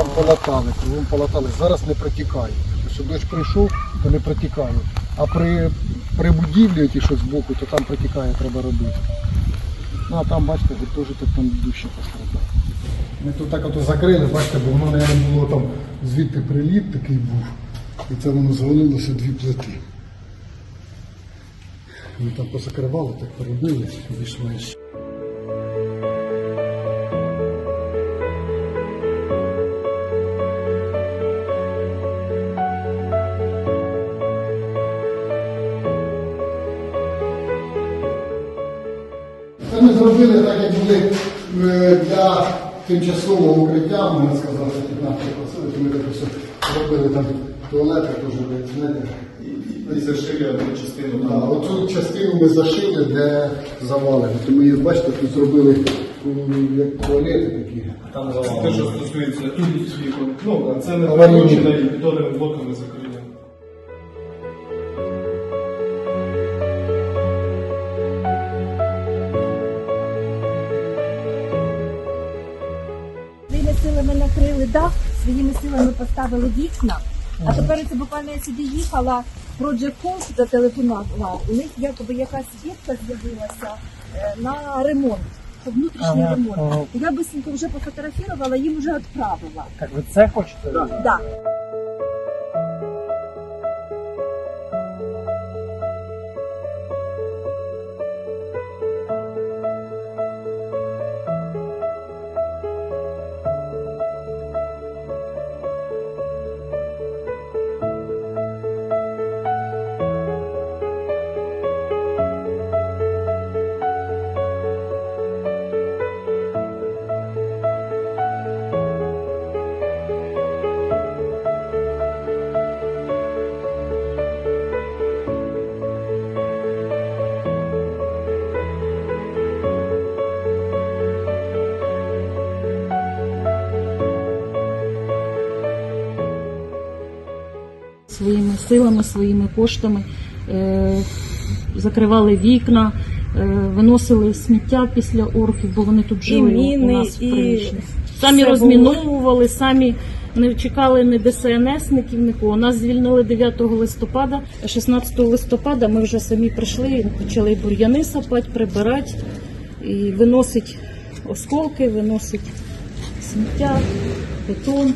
полатали, кругом полатали. Зараз не протікає. Якщо дощ прийшов, то не протікає. А при, при будівлі ті, що збоку, то там протікає, треба робити. Ну а там, бачите, гуртожиток там дужче постраждав. Ми тут так ото закрили, бачите, бо воно, мабуть, було там звідти приліт такий був. І це воно звалилося дві плити. Ми там позакривали, так поробили, більш-менш. Це ми зробили так, як були е, для тимчасового укриття, можна сказати, як нас попросили, ми так все зробили там туалети, теж знаєте. І зашили одну частину. А, Оцю частину ми зашили, де завалено. То ми, бачите, тут зробили як туалети такі. Там Те, що стосується. Ну, а це не перекручено і бетонними блоками закрили. Силами накрили дах, своїми силами поставили вікна. А тепер це буквально я сюди їхала, Project House зателефонувала. У них якоби якась дітка з'явилася е, на ремонт, внутрішній ремонт. Я бисенько вже пофотографувала, їм вже відправила. Так, ви це хочете? Да. Своїми силами, своїми коштами е, закривали вікна, е, виносили сміття після орків, бо вони тут жили міни, у нас в і приміщенні. Самі розміновували, самі не чекали ні ДСНСників, нікого. Нас звільнили 9 листопада. 16 листопада ми вже самі прийшли, почали бур'яни сапати, прибирати і виносить осколки, виносить сміття, бетон.